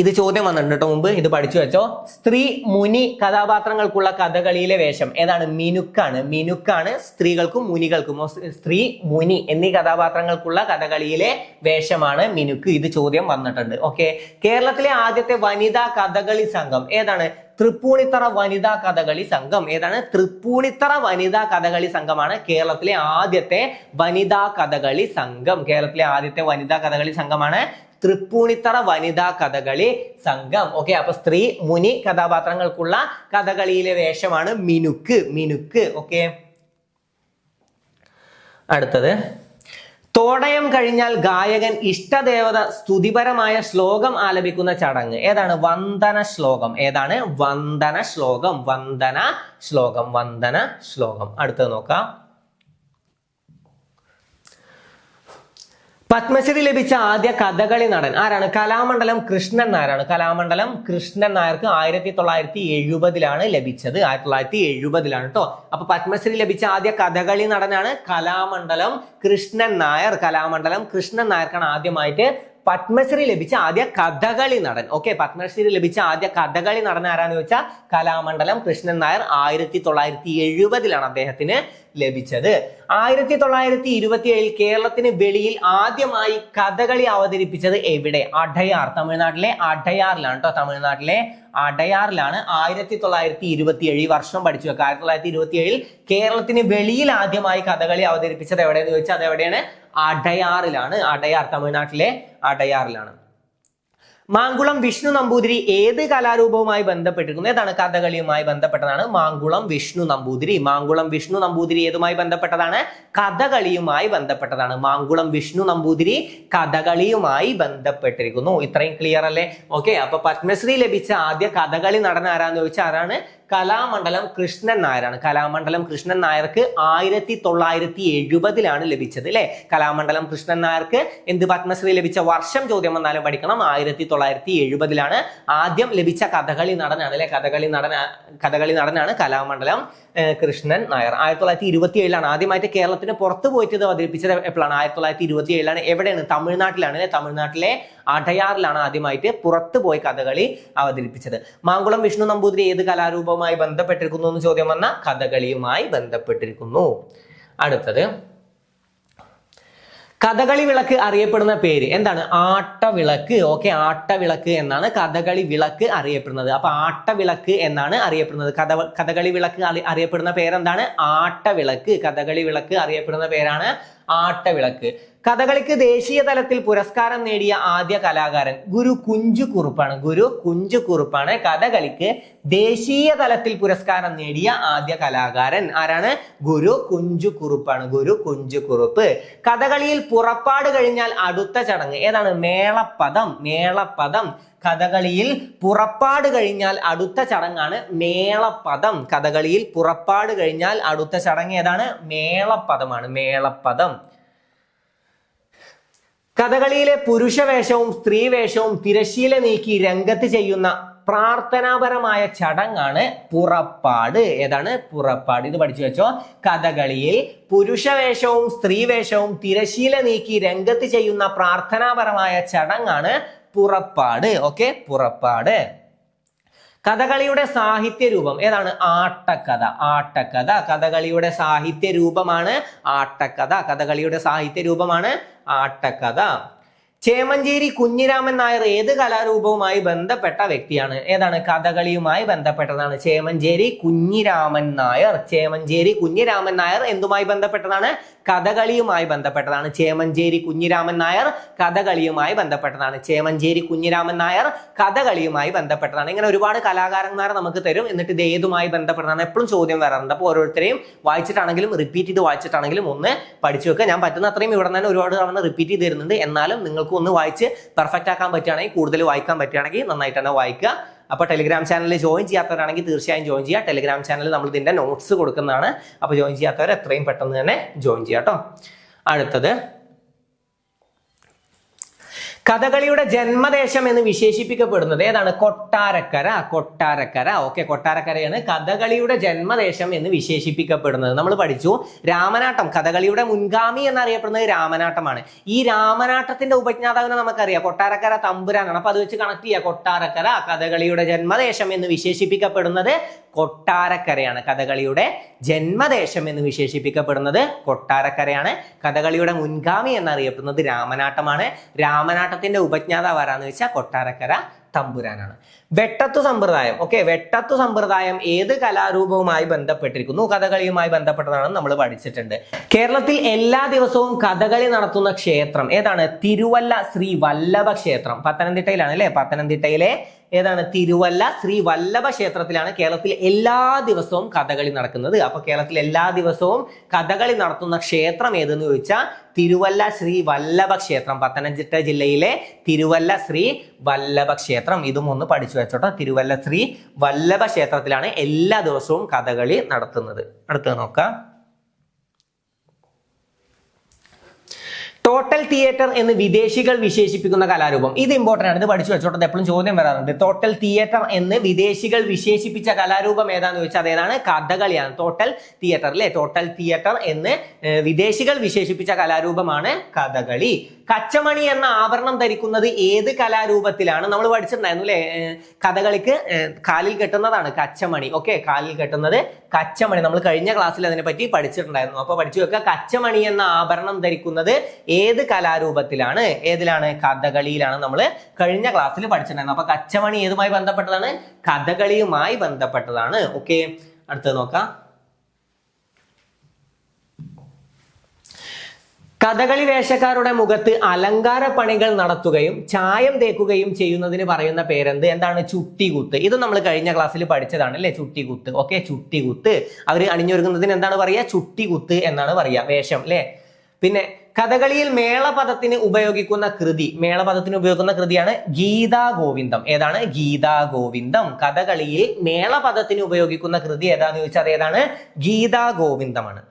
ഇത് ചോദ്യം വന്നിട്ടുണ്ട് കേട്ടോ മുമ്പ്. ഇത് പഠിച്ചു വെച്ചോ. സ്ത്രീ മുനി കഥാപാത്രങ്ങൾക്കുള്ള കഥകളിയിലെ വേഷം ഏതാണ്? മിനുക്കാണ്. മിനുക്കാണ് സ്ത്രീകൾക്കും മുനികൾക്കും. സ്ത്രീ മുനി എന്നീ കഥാപാത്രങ്ങൾക്കുള്ള കഥകളിയിലെ വേഷമാണ് മിനുക്ക്. ഇത് ചോദ്യം വന്നിട്ടുണ്ട്. ഓക്കെ. കേരളത്തിലെ ആദ്യത്തെ വനിതാ കഥകളി സംഘം ഏതാണ്? തൃപ്പൂണിത്തറ വനിതാ കഥകളി സംഘം. ഏതാണ്? തൃപ്പൂണിത്തറ വനിതാ കഥകളി സംഘമാണ് കേരളത്തിലെ ആദ്യത്തെ വനിതാ കഥകളി സംഘം. കേരളത്തിലെ ആദ്യത്തെ വനിതാ കഥകളി സംഘമാണ് തൃപ്പൂണിത്തറ വനിതാ കഥകളി സംഘം. ഓക്കെ അപ്പൊ സ്ത്രീ മുനി കഥാപാത്രങ്ങൾക്കുള്ള കഥകളിയിലെ വേഷമാണ് മിനുക്ക്. മിനുക്ക് ഓക്കെ അടുത്തത്. തോടയം കഴിഞ്ഞാൽ ഗായകൻ ഇഷ്ടദേവത സ്തുതിപരമായ ശ്ലോകം ആലപിക്കുന്ന ചടങ്ങ്. ഏതാണ്? വന്ദന ശ്ലോകം. ഏതാണ്? വന്ദന ശ്ലോകം. വന്ദന ശ്ലോകം. വന്ദന ശ്ലോകം. അടുത്തത് നോക്കാം. പത്മശ്രീ ലഭിച്ച ആദ്യ കഥകളി നടൻ ആരാണ്? കലാമണ്ഡലം കൃഷ്ണൻ നായരാണ്. കലാമണ്ഡലം കൃഷ്ണൻ നായർക്ക് ആയിരത്തി തൊള്ളായിരത്തി എഴുപതിലാണ് ലഭിച്ചത്. ആയിരത്തി തൊള്ളായിരത്തി എഴുപതിലാണ് കേട്ടോ അപ്പൊ പത്മശ്രീ ലഭിച്ച ആദ്യ കഥകളി നടനാണ് കലാമണ്ഡലം കൃഷ്ണൻ നായർ. കലാമണ്ഡലം കൃഷ്ണൻ നായർക്കാണ് ആദ്യമായിട്ട് പത്മശ്രീ ലഭിച്ച ആദ്യ കഥകളി നടൻ. ഓക്കെ പത്മശ്രീ ലഭിച്ച ആദ്യ കഥകളി നടൻ ആരാന്ന് ചോദിച്ചാൽ കലാമണ്ഡലം കൃഷ്ണൻ നായർ ആയിരത്തി തൊള്ളായിരത്തി എഴുപതിലാണ് അദ്ദേഹത്തിന് ലഭിച്ചത്. ആയിരത്തി തൊള്ളായിരത്തി ഇരുപത്തി ഏഴിൽ കേരളത്തിന് വെളിയിൽ ആദ്യമായി കഥകളി അവതരിപ്പിച്ചത് എവിടെ? അടയാർ തമിഴ്നാട്ടിലെ അടയാറിലാണ് കേട്ടോ തമിഴ്നാട്ടിലെ അടയാറിലാണ് ആയിരത്തി തൊള്ളായിരത്തി ഇരുപത്തി ഈ വർഷം പഠിച്ചു വെക്കുക. ആയിരത്തി തൊള്ളായിരത്തി ഇരുപത്തി ഏഴിൽ കേരളത്തിന് വെളിയിൽ ആദ്യമായി കഥകളി അവതരിപ്പിച്ചത് എവിടെയെന്ന് ചോദിച്ചാൽ അത് എവിടെയാണ് അടയാറിലാണ്. അടയാർ തമിഴ്നാട്ടിലെ അടയാറിലാണ്. മാങ്കുളം വിഷ്ണു നമ്പൂതിരി ഏത് കലാരൂപവുമായി ബന്ധപ്പെട്ടിരിക്കുന്നു? ഏതാണ് കഥകളിയുമായി ബന്ധപ്പെട്ടതാണ്? മാങ്കുളം വിഷ്ണു നമ്പൂതിരി. മാങ്കുളം വിഷ്ണു നമ്പൂതിരി ഏതുമായി ബന്ധപ്പെട്ടതാണ്? കഥകളിയുമായി ബന്ധപ്പെട്ടതാണ്. മാങ്കുളം വിഷ്ണു നമ്പൂതിരി കഥകളിയുമായി ബന്ധപ്പെട്ടിരിക്കുന്നു. ഇത്രയും ക്ലിയർ അല്ലേ? ഓക്കെ അപ്പൊ പത്മശ്രീ ലഭിച്ച ആദ്യ കഥകളി നടൻ ആരാന്ന് ചോദിച്ചാൽ ആരാണ്? കലാമണ്ഡലം കൃഷ്ണൻ നായരാണ്. കലാമണ്ഡലം കൃഷ്ണൻ നായർക്ക് ആയിരത്തി തൊള്ളായിരത്തി എഴുപതിലാണ് ലഭിച്ചത് അല്ലെ കലാമണ്ഡലം കൃഷ്ണൻ നായർക്ക് എന്ത് പത്മശ്രീ ലഭിച്ച വർഷം ചോദ്യം വന്നാലും പഠിക്കണം. ആയിരത്തി തൊള്ളായിരത്തി എഴുപതിലാണ് ആദ്യം ലഭിച്ച കഥകളി നടനാണ് അല്ലെ കഥകളി നടന കഥകളി നടനാണ് കലാമണ്ഡലം കൃഷ്ണൻ നായർ. ആയിരത്തി തൊള്ളായിരത്തി ഇരുപത്തി ഏഴിലാണ് ആദ്യമായിട്ട് കേരളത്തിന് പുറത്ത് പോയിട്ട് അവതരിപ്പിച്ചത് എപ്പോഴാണ്? ആയിരത്തി തൊള്ളായിരത്തി ഇരുപത്തി ഏഴിലാണ് എവിടെയാണ് തമിഴ്നാട്ടിലാണ് അല്ലെ തമിഴ്നാട്ടിലെ അടയാറിലാണ് ആദ്യമായിട്ട് പുറത്ത് പോയി കഥകളി അവതരിപ്പിച്ചത്. മാങ്കുളം വിഷ്ണു നമ്പൂതിരി ഏത് കലാരൂപവുമായി ബന്ധപ്പെട്ടിരിക്കുന്നു എന്ന് ചോദ്യം വന്ന കഥകളിയുമായി ബന്ധപ്പെട്ടിരിക്കുന്നു. അടുത്തത്. കഥകളി വിളക്ക് അറിയപ്പെടുന്ന പേര്. എന്താണ്? ആട്ടവിളക്ക്. ഓക്കെ ആട്ടവിളക്ക് എന്നാണ് കഥകളി വിളക്ക് അറിയപ്പെടുന്നത്. അപ്പൊ ആട്ടവിളക്ക് എന്നാണ് അറിയപ്പെടുന്നത്. കഥ കഥകളി വിളക്ക് അറി- അറിയപ്പെടുന്ന പേരെന്താണ്? ആട്ടവിളക്ക്. കഥകളി വിളക്ക് അറിയപ്പെടുന്ന പേരാണ് ആട്ടവിളക്ക്. കഥകളിക്ക് ദേശീയ തലത്തിൽ പുരസ്കാരം നേടിയ ആദ്യ കലാകാരൻ ഗുരു കുഞ്ചു കുറുപ്പാണ് ഗുരു കുഞ്ചു കുറുപ്പാണ് കഥകളിക്ക് ദേശീയ തലത്തിൽ പുരസ്കാരം നേടിയ ആദ്യ കലാകാരൻ. ആരാണ്? ഗുരു കുഞ്ചു കുറുപ്പാണ് ഗുരു കുഞ്ചു കുറുപ്പ് കഥകളിയിൽ പുറപ്പാട് കഴിഞ്ഞാൽ അടുത്ത ചടങ്ങ്. ഏതാണ്? മേളപ്പദം. മേളപ്പദം. കഥകളിയിൽ പുറപ്പാട് കഴിഞ്ഞാൽ അടുത്ത ചടങ്ങാണ് മേളപ്പദം. കഥകളിയിൽ പുറപ്പാട് കഴിഞ്ഞാൽ അടുത്ത ചടങ്ങ് ഏതാണ്? മേളപ്പദമാണ്. മേളപ്പദം. കഥകളിയിലെ പുരുഷവേഷവും സ്ത്രീവേഷവും തിരശീല നീക്കി രംഗത്ത് ചെയ്യുന്ന പ്രാർത്ഥനാപരമായ ചടങ്ങാണ് പുറപ്പാട്. ഏതാണ് പുറപ്പാട്? ഇത് പഠിച്ചു വെച്ചോ. കഥകളിയിൽ പുരുഷവേഷവും സ്ത്രീവേഷവും തിരശീല നീക്കി രംഗത്ത് ചെയ്യുന്ന പ്രാർത്ഥനാപരമായ ചടങ്ങാണ് പുറപ്പാട്. ഓക്കെ പുറപ്പാട്. കഥകളിയുടെ സാഹിത്യ രൂപം ഏതാണ്? ആട്ടക്കഥ. ആട്ടക്കഥ കഥകളിയുടെ സാഹിത്യ രൂപമാണ് ആട്ടക്കഥ. കഥകളിയുടെ സാഹിത്യ രൂപമാണ് ആട്ടക്കഥ. ചേമഞ്ചേരി കുഞ്ഞിരാമൻ നായർ ഏത് കലാരൂപവുമായി ബന്ധപ്പെട്ട വ്യക്തിയാണ്? ഏതാണ്? കഥകളിയുമായി ബന്ധപ്പെട്ടതാണ്. ചേമഞ്ചേരി കുഞ്ഞിരാമൻ നായർ. ചേമഞ്ചേരി കുഞ്ഞിരാമൻ നായർ എന്തുമായി ബന്ധപ്പെട്ടതാണ്? കഥകളിയുമായി ബന്ധപ്പെട്ടതാണ്. ചേമഞ്ചേരി കുഞ്ഞിരാമൻ നായർ കഥകളിയുമായി ബന്ധപ്പെട്ടതാണ്. ചേമഞ്ചേരി കുഞ്ഞിരാമൻ നായർ കഥകളിയുമായി ബന്ധപ്പെട്ടതാണ്. ഇങ്ങനെ ഒരുപാട് കലാകാരന്മാരെ നമുക്ക് തരും. എന്നിട്ട് ഇത് ഏതുമായി ബന്ധപ്പെട്ടതാണ്? എപ്പോഴും ചോദ്യം വരാറുണ്ട്. അപ്പോൾ ഓരോരുത്തരെയും വായിച്ചിട്ടാണെങ്കിലും റിപ്പീറ്റ് ചെയ്ത് വായിച്ചിട്ടാണെങ്കിലും ഒന്ന് പഠിച്ചു വെക്കുക. ഞാൻ പറ്റുന്ന അത്രയും ഇവിടെ തന്നെ ഒരുപാട് തവണ റിപ്പീറ്റ് ചെയ്ത് തരുന്നുണ്ട്. എന്നാലും നിങ്ങൾക്ക് ഒന്ന് വായിച്ച് പെർഫെക്റ്റ് ആക്കാൻ പറ്റുകയാണെങ്കിൽ കൂടുതൽ വായിക്കാൻ പറ്റുകയാണെങ്കിൽ നന്നായിട്ട് തന്നെ വായിക്കുക അപ്പോൾ ടെലിഗ്രാം ചാനലിൽ ജോയിൻ ചെയ്യാത്തവരാണെങ്കിൽ തീർച്ചയായും ജോയിൻ ചെയ്യുക. ടെലിഗ്രാം ചാനലിൽ നമ്മൾ ഇതിന്റെ നോട്ട്സ് കൊടുക്കുന്നതാണ്. അപ്പോൾ ജോയിൻ ചെയ്യാത്തവർ എത്രയും പെട്ടെന്ന് തന്നെ ജോയിൻ ചെയ്യാം കേട്ടോ അടുത്തത്. കഥകളിയുടെ ജന്മദേശം എന്ന് വിശേഷിപ്പിക്കപ്പെടുന്നത് ഏതാണ്? കൊട്ടാരക്കര കൊട്ടാരക്കര. ഓക്കെ കൊട്ടാരക്കരയാണ് കഥകളിയുടെ ജന്മദേശം എന്ന് വിശേഷിപ്പിക്കപ്പെടുന്നത്. നമ്മൾ പഠിച്ചു. രാമനാട്ടം കഥകളിയുടെ മുൻഗാമി എന്നറിയപ്പെടുന്നത് രാമനാട്ടമാണ്. ഈ രാമനാട്ടത്തിന്റെ ഉപജ്ഞാതാവിനെ നമുക്കറിയാം. കൊട്ടാരക്കര തമ്പുരാനാണ്. അപ്പൊ അത് വെച്ച് കണക്ട് ചെയ്യുക കൊട്ടാരക്കര കഥകളിയുടെ ജന്മദേശം എന്ന് വിശേഷിപ്പിക്കപ്പെടുന്നത് കൊട്ടാരക്കരയാണ്. കഥകളിയുടെ ജന്മദേശം എന്ന് വിശേഷിപ്പിക്കപ്പെടുന്നത് കൊട്ടാരക്കരയാണ്. കഥകളിയുടെ മുൻഗാമി എന്നറിയപ്പെടുന്നത് രാമനാട്ടമാണ്. രാമനാട്ടത്തിന്റെ ഉപജ്ഞാതാവ് ആരാന്ന് വെച്ചാൽ കൊട്ടാരക്കര തമ്പുരാനാണ്. വെട്ടത്തു സമ്പ്രദായം ഓക്കെ വെട്ടത്തു സമ്പ്രദായം ഏത് കലാരൂപവുമായി ബന്ധപ്പെട്ടിരിക്കുന്നു? കഥകളിയുമായി ബന്ധപ്പെട്ടതാണെന്ന് നമ്മൾ പഠിച്ചിട്ടുണ്ട്. കേരളത്തിൽ എല്ലാ ദിവസവും കഥകളി നടത്തുന്ന ക്ഷേത്രം ഏതാണ്? തിരുവല്ല ശ്രീ വല്ലഭ ക്ഷേത്രം. പത്തനംതിട്ടയിലാണ് അല്ലെ? പത്തനംതിട്ടയിലെ ഏതാണ്? തിരുവല്ല ശ്രീ വല്ലഭ ക്ഷേത്രത്തിലാണ് കേരളത്തിൽ എല്ലാ ദിവസവും കഥകളി നടക്കുന്നത്. അപ്പൊ കേരളത്തിൽ എല്ലാ ദിവസവും കഥകളി നടത്തുന്ന ക്ഷേത്രം ഏതെന്ന് ചോദിച്ചാൽ തിരുവല്ല ശ്രീ വല്ലഭ ക്ഷേത്രം. പത്തനംതിട്ട ജില്ലയിലെ തിരുവല്ല ശ്രീ വല്ലഭ ക്ഷേത്രം. ഇതും ഒന്ന് പഠിച്ചു വെച്ചോട്ടോ. തിരുവല്ല ശ്രീ വല്ലഭ ക്ഷേത്രത്തിലാണ് എല്ലാ ദിവസവും കഥകളി നടത്തുന്നത്. അടുത്തത് നോക്കാം. ടോട്ടൽ തിയേറ്റർ എന്ന് വിദേശികൾ വിശേഷിപ്പിക്കുന്ന കലാരൂപം. ഇത് ഇമ്പോർട്ടന്റ് ആണ്. ഇത് പഠിച്ചു വെച്ചോട്ടെ. എപ്പോഴും ചോദ്യം വരാറുണ്ട്. ടോട്ടൽ തിയേറ്റർ എന്ന് വിദേശികൾ വിശേഷിപ്പിച്ച കലാരൂപം ഏതാന്ന് ചോദിച്ചാൽ അതേതാണ്? കഥകളിയാണ്. ടോട്ടൽ തിയേറ്റർ അല്ലേ ടോട്ടൽ തിയേറ്റർ എന്ന് വിദേശികൾ വിശേഷിപ്പിച്ച കലാരൂപമാണ് കഥകളി. കച്ചമണി എന്ന ആഭരണം ധരിക്കുന്നത് ഏത് കലാരൂപത്തിലാണ്? നമ്മൾ പഠിച്ചിട്ടുണ്ടായിരുന്നു അല്ലേ കഥകളിക്ക് കാലിൽ കെട്ടുന്നതാണ് കച്ചമണി. ഓക്കെ കാലിൽ കെട്ടുന്നത് കച്ചമണി. നമ്മൾ കഴിഞ്ഞ ക്ലാസ്സിൽ അതിനെപ്പറ്റി പഠിച്ചിട്ടുണ്ടായിരുന്നു. അപ്പൊ പഠിച്ചു വെക്കുക. കച്ചമണി എന്ന ആഭരണം ധരിക്കുന്നത് ഏത് കലാരൂപത്തിലാണ് ഏതിലാണ് കഥകളിയിലാണ് നമ്മൾ കഴിഞ്ഞ ക്ലാസ്സിൽ പഠിച്ചിട്ടുണ്ടായിരുന്നു അപ്പൊ കച്ചമണി ഏതുമായി ബന്ധപ്പെട്ടതാണ്? കഥകളിയുമായി ബന്ധപ്പെട്ടതാണ്. ഓക്കെ അടുത്തത് നോക്കാം. കഥകളി വേഷക്കാരുടെ മുഖത്ത് അലങ്കാര പണികൾ നടത്തുകയും ചായം തേക്കുകയും ചെയ്യുന്നതിന് പറയുന്ന പേരെന്ത്? എന്താണ്? ചുട്ടികുത്ത്. ഇത് നമ്മൾ കഴിഞ്ഞ ക്ലാസ്സിൽ പഠിച്ചതാണ് അല്ലേ? ചുട്ടികുത്ത്. ഓക്കെ ചുട്ടികുത്ത്. അവർ അണിഞ്ഞൊരുങ്ങുന്നതിന് എന്താണ് പറയുക? ചുട്ടികുത്ത് എന്നാണ് പറയുക. വേഷം അല്ലേ? പിന്നെ കഥകളിയിൽ മേളപദത്തിന് ഉപയോഗിക്കുന്ന കൃതി മേളപദത്തിന് ഉപയോഗിക്കുന്ന കൃതിയാണ് ഗീതാ ഗോവിന്ദം. ഏതാണ്? ഗീതാ ഗോവിന്ദം. കഥകളിയിൽ മേളപദത്തിന് ഉപയോഗിക്കുന്ന കൃതി ഏതാന്ന് ചോദിച്ചാൽ ഏതാണ്? ഗീതാ ഗോവിന്ദമാണ്.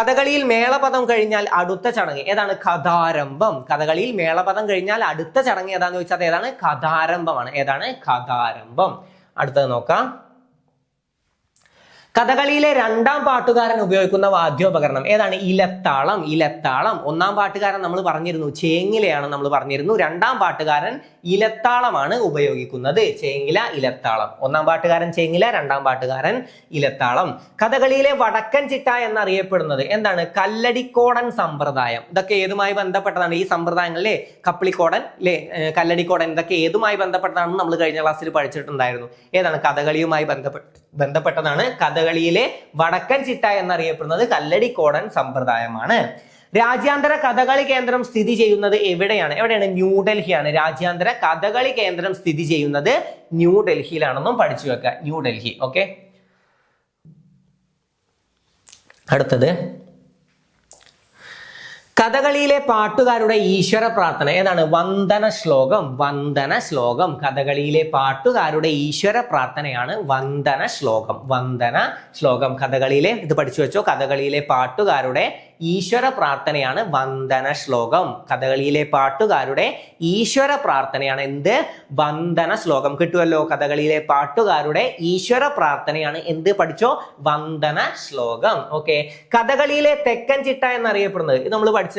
കഥകളിയിൽ മേളപദം കഴിഞ്ഞാൽ അടുത്ത ചടങ്ങ് ഏതാണ്? കഥാരംഭം. കഥകളിയിൽ മേളപദം കഴിഞ്ഞാൽ അടുത്ത ചടങ്ങ് ഏതാന്ന് ചോദിച്ചാൽ ഏതാണ്? കഥാരംഭമാണ്. ഏതാണ്? കഥാരംഭം. അടുത്തത് നോക്കാം. കഥകളിയിലെ രണ്ടാം പാട്ടുകാരൻ ഉപയോഗിക്കുന്ന വാദ്യോപകരണം ഏതാണ്? ഇലത്താളം ഇലത്താളം. ഒന്നാം പാട്ടുകാരൻ നമ്മൾ പറഞ്ഞിരുന്നു ചേങ്ങിലയാണ് നമ്മൾ പറഞ്ഞിരുന്നു. രണ്ടാം പാട്ടുകാരൻ ഇലത്താളമാണ് ഉപയോഗിക്കുന്നത്. ചേങ്ങില ഇലത്താളം. ഒന്നാം പാട്ടുകാരൻ ചേങ്ങില രണ്ടാം പാട്ടുകാരൻ ഇലത്താളം. കഥകളിയിലെ വടക്കൻ ചിട്ട എന്നറിയപ്പെടുന്നത് എന്താണ്? കല്ലടിക്കോടൻ സമ്പ്രദായം. ഇതൊക്കെ ഏതുമായി ബന്ധപ്പെട്ടതാണ്? ഈ സമ്പ്രദായങ്ങളിലെ കപ്പിളിക്കോടൻ അല്ലേ കല്ലടിക്കോടൻ ഇതൊക്കെ ഏതുമായി ബന്ധപ്പെട്ടതാണെന്ന് നമ്മൾ കഴിഞ്ഞ ക്ലാസ്സിൽ പഠിച്ചിട്ടുണ്ടായിരുന്നു. ഏതാണ്? കഥകളിയുമായി ബന്ധപ്പെട്ട് ബന്ധപ്പെട്ടതാണ് കഥകളിയിലെ വടക്കൻ ചിട്ട എന്നറിയപ്പെടുന്നത് കല്ലടിക്കോടൻ സമ്പ്രദായമാണ്. രാജ്യാന്തര കഥകളി കേന്ദ്രം സ്ഥിതി ചെയ്യുന്നത് എവിടെയാണ്? എവിടെയാണ്? ന്യൂഡൽഹിയാണ് രാജ്യാന്തര കഥകളി കേന്ദ്രം സ്ഥിതി ചെയ്യുന്നത് ന്യൂഡൽഹിയിലാണെന്നും പഠിച്ചു വെക്കുക ന്യൂഡൽഹി ഓക്കെ? അടുത്തത്. കഥകളിയിലെ പാട്ടുകാരുടെ ഈശ്വര പ്രാർത്ഥന ഏതാണ്? വന്ദന ശ്ലോകം വന്ദന ശ്ലോകം. കഥകളിയിലെ പാട്ടുകാരുടെ ഈശ്വര പ്രാർത്ഥനയാണ് വന്ദന ശ്ലോകം. വന്ദന ശ്ലോകം. കഥകളിയിലെ ഇത് പഠിച്ചു വെച്ചോ? കഥകളിയിലെ പാട്ടുകാരുടെ ഈശ്വര പ്രാർത്ഥനയാണ് വന്ദന ശ്ലോകം കഥകളിയിലെ പാട്ടുകാരുടെ ഈശ്വര പ്രാർത്ഥനയാണ് എന്ത്? വന്ദന ശ്ലോകം കിട്ടുമല്ലോ കഥകളിയിലെ പാട്ടുകാരുടെ ഈശ്വര പ്രാർത്ഥനയാണ് എന്ത് പഠിച്ചോ? വന്ദന ശ്ലോകം ഓക്കെ. കഥകളിയിലെ തെക്കൻ ചിട്ട എന്നറിയപ്പെടുന്നത്. ഇത് നമ്മൾ പഠിച്ച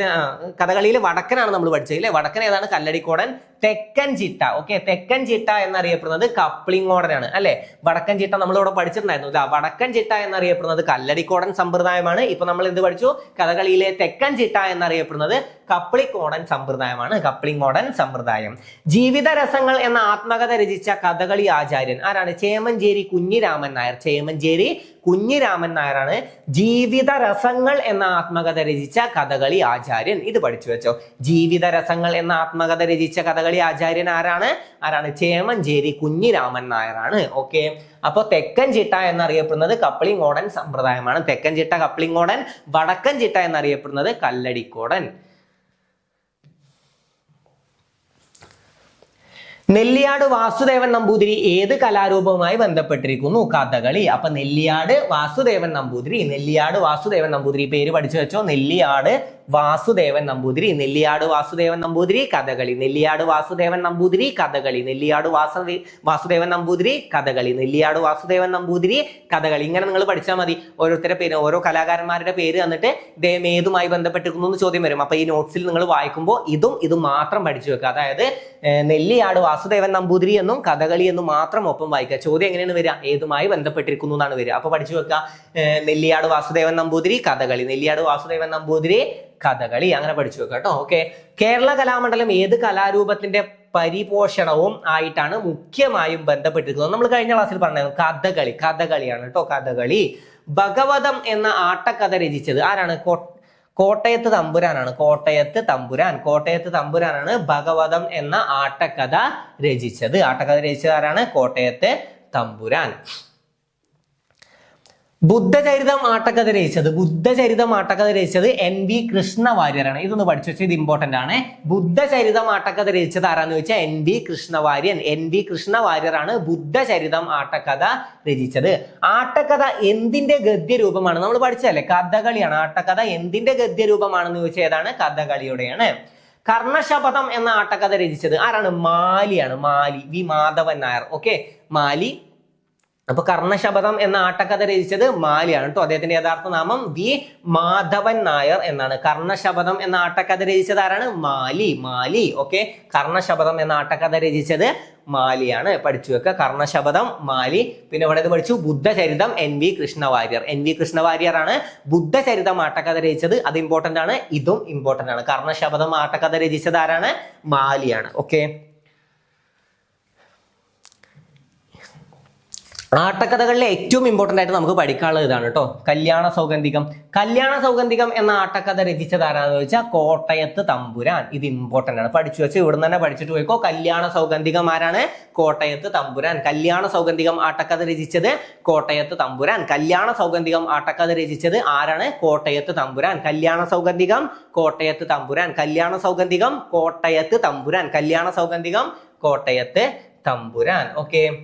കഥകളിയിലെ വടക്കനാണ് നമ്മൾ പഠിച്ചത് ഇല്ലേ? വടക്കൻ ഏതാണ്? കല്ലടിക്കോടൻ. തെക്കൻ ചിട്ട. ഓക്കെ. തെക്കൻ ചിട്ട എന്നറിയപ്പെടുന്നത് കപ്ലിങ്ങോടനാണ് അല്ലെ? വടക്കൻ ചിട്ട നമ്മൾ ഇവിടെ പഠിച്ചിട്ടുണ്ടായിരുന്നു. വടക്കൻ ചിട്ട എന്നറിയപ്പെടുന്നത് കല്ലടിക്കോടൻ സമ്പ്രദായമാണ്. ഇപ്പൊ നമ്മൾ എന്ത് പഠിച്ചു? കഥകളിയിലെ തെക്കൻ ചിട്ട എന്നറിയപ്പെടുന്നത് കപ്ലിംഗ് കോടൻ സമ്പ്രദായമാണ് കപ്ലിംഗ് കോടൻ സമ്പ്രദായം. ജീവിതരസങ്ങൾ എന്ന ആത്മകഥ രചിച്ച കഥകളി ആചാര്യൻ ആരാണ്? ചേമഞ്ചേരി കുഞ്ഞിരാമൻ നായർ. ചേമഞ്ചേരി കുഞ്ഞിരാമൻ നായരാണ് ജീവിത രസങ്ങൾ എന്ന ആത്മകഥ രചിച്ച കഥകളി ആചാര്യൻ. ഇത് പഠിച്ചു വെച്ചോ. ജീവിത രസങ്ങൾ എന്ന ആത്മകഥ രചിച്ച കഥകളി ആചാര്യൻ ആരാണ്? ആരാണ്? ചേമഞ്ചേരി കുഞ്ഞിരാമൻ നായരാണ്. ഓക്കെ. അപ്പോൾ തെക്കൻ ചിട്ട എന്നറിയപ്പെടുന്നത് കപ്ലിംഗ് ഓടൻ സമ്പ്രദായമാണ്. തെക്കൻ ചിട്ട കപ്ലിംഗ് ഓടൻ വടക്കൻ ചിട്ട എന്നറിയപ്പെടുന്നത് കല്ലടിക്കോടൻ. നെല്ലിയാട് വാസുദേവൻ നമ്പൂതിരി ഏത് കലാരൂപവുമായി ബന്ധപ്പെട്ടിരിക്കുന്നു? കഥകളി. അപ്പൊ നെല്ലിയാട് വാസുദേവൻ നമ്പൂതിരി. നെല്ലിയാട് വാസുദേവൻ നമ്പൂതിരി പേര് പഠിച്ചു വെച്ചോ? നെല്ലിയാട് വാസുദേവൻ നമ്പൂതിരി നെല്ലിയാട് വാസുദേവൻ നമ്പൂതിരി കഥകളി നെല്ലിയാട് വാസുദേവൻ നമ്പൂതിരി കഥകളി നെല്ലിയാട് വാസു വാസുദേവൻ നമ്പൂതിരി കഥകളി നെല്ലിയാട് വാസുദേവൻ നമ്പൂതിരി കഥകളി. ഇങ്ങനെ നിങ്ങൾ പഠിച്ചാൽ മതി. ഓരോരുത്തരുടെ പേര് ഓരോ കലാകാരന്മാരുടെ പേര് തന്നിട്ട് ഇദ്ദേഹം ഏതുമായി ബന്ധപ്പെട്ടിരിക്കുന്നു എന്ന് ചോദ്യം വരും. അപ്പൊ ഈ നോട്ട്സിൽ നിങ്ങൾ വായിക്കുമ്പോൾ ഇതും ഇതും മാത്രം പഠിച്ചു വെക്കുക. അതായത് നെല്ലിയാട് വാസുദേവൻ നമ്പൂതിരി എന്നും കഥകളി എന്നും മാത്രം ഒപ്പം വായിക്കുക. ചോദ്യം എങ്ങനെയാണ് വരിക? ഏതുമായി ബന്ധപ്പെട്ടിരിക്കുന്നു എന്നാണ് വരിക. അപ്പൊ പഠിച്ചു വെക്കുക. നെല്ലിയാട് വാസുദേവൻ നമ്പൂതിരി കഥകളി. നെല്ലിയാട് വാസുദേവൻ നമ്പൂതിരി കഥകളി. അങ്ങനെ പഠിച്ചു വെക്കുക കേട്ടോ. ഓക്കെ കേരള കലാമണ്ഡലം ഏത് കലാരൂപത്തിന്റെ പരിപോഷണവും ആയിട്ടാണ് മുഖ്യമായും ബന്ധപ്പെട്ടിരിക്കുന്നത്. നമ്മൾ കഴിഞ്ഞ ക്ലാസ്സിൽ പറഞ്ഞായിരുന്നു കഥകളി. കഥകളിയാണ് കേട്ടോ കഥകളി. ഭഗവതം എന്ന ആട്ടക്കഥ രചിച്ചത് ആരാണ്? കോട്ടയത്ത് തമ്പുരാനാണ്. കോട്ടയത്ത് തമ്പുരാൻ. കോട്ടയത്ത് തമ്പുരാനാണ് ഭഗവതം എന്ന ആട്ടക്കഥ രചിച്ചത്. ആട്ടക്കഥ രചിച്ചത് ആരാണ്? കോട്ടയത്ത് തമ്പുരാൻ. ബുദ്ധചരിതം ആട്ടക്കഥ രചിച്ചത് ബുദ്ധചരിതം ആട്ടക്കഥ രചിച്ചത് എൻ വി കൃഷ്ണവാര്യരാണ്. ഇതൊന്ന് പഠിച്ചു വെച്ചാൽ ഇത് ഇമ്പോർട്ടന്റ് ആണ്. ബുദ്ധചരിതം ആട്ടക്കഥ രചിച്ചത് ആരാന്ന് ചോദിച്ചാൽ N V Krishnavaryan. N V കൃഷ്ണവാര്യരാണ് Buddhacharitham ആട്ടക്കഥ രചിച്ചത്. ആട്ടക്കഥ എന്തിന്റെ ഗദ്യരൂപമാണ്? നമ്മൾ പഠിച്ചതല്ലേ? കഥകളിയാണ്. ആട്ടക്കഥ എന്തിന്റെ ഗദ്യരൂപമാണെന്ന് ചോദിച്ചാൽ ഏതാണ്? കഥകളിയുടെയാണ്. കർണശപഥം എന്ന ആട്ടക്കഥ രചിച്ചത് ആരാണ്? മാലിയാണ്. മാലി. വി. മാധവൻ നായർ. ഓക്കെ മാലി അപ്പൊ കർണശപഥം എന്ന ആട്ടക്കഥ രചിച്ചത് മാലിയാണ് കേട്ടോ. അദ്ദേഹത്തിന്റെ യഥാർത്ഥ നാമം വി മാധവൻ നായർ എന്നാണ്. കർണശപഥം എന്ന ആട്ടക്കഥ രചിച്ചത് ആരാണ്? മാലി മാലി. ഓക്കെ കർണശപഥം എന്ന ആട്ടക്കഥ രചിച്ചത് മാലിയാണ്. പഠിച്ചു വെക്കുക കർണശപഥം മാലി. പിന്നെ ഇവിടെ ഇത് പഠിച്ചു. Buddhacharitam N V Krishna Warrier. N V Krishna Warrier ആണ് ബുദ്ധചരിതം ആട്ടക്കഥ രചിച്ചത്. അത് ഇമ്പോർട്ടന്റ് ആണ്. ഇതും ഇമ്പോർട്ടന്റ് ആണ്. കർണശപഥം ആട്ടക്കഥ രചിച്ചത് ആരാണ്? മാലിയാണ്. ഓക്കെ ആട്ടക്കഥകളിലെ ഏറ്റവും ഇമ്പോർട്ടന്റ് ആയിട്ട് നമുക്ക് പഠിക്കാനുള്ള ഇതാണ് കേട്ടോ. കല്യാണ സൗഗന്ധികം. കല്യാണ സൗഗന്ധികം എന്ന ആട്ടക്കഥ രചിച്ചത് ആരാന്ന് ചോദിച്ചാൽ കോട്ടയത്ത് തമ്പുരാൻ. ഇത് ഇമ്പോർട്ടന്റ് ആണ്. പഠിച്ചു വെച്ച് ഇവിടെ തന്നെ പഠിച്ചിട്ട് പോയിക്കോ. കല്യാണ സൗഗന്ധികം ആരാണ്? കോട്ടയത്ത് തമ്പുരാൻ. കല്യാണ സൗഗന്ധികം ആട്ടക്കഥ രചിച്ചത് കോട്ടയത്ത് തമ്പുരാൻ. കല്യാണ സൗഗന്ധികം ആട്ടക്കഥ രചിച്ചത് ആരാണ്? കോട്ടയത്ത് തമ്പുരാൻ. കല്യാണ സൗഗന്ധികം കോട്ടയത്ത് തമ്പുരാൻ. കല്യാണ സൗഗന്ധികം കോട്ടയത്ത് തമ്പുരാൻ. കല്യാണ സൗഗന്ധികം കോട്ടയത്ത് തമ്പുരാൻ. ഓക്കെ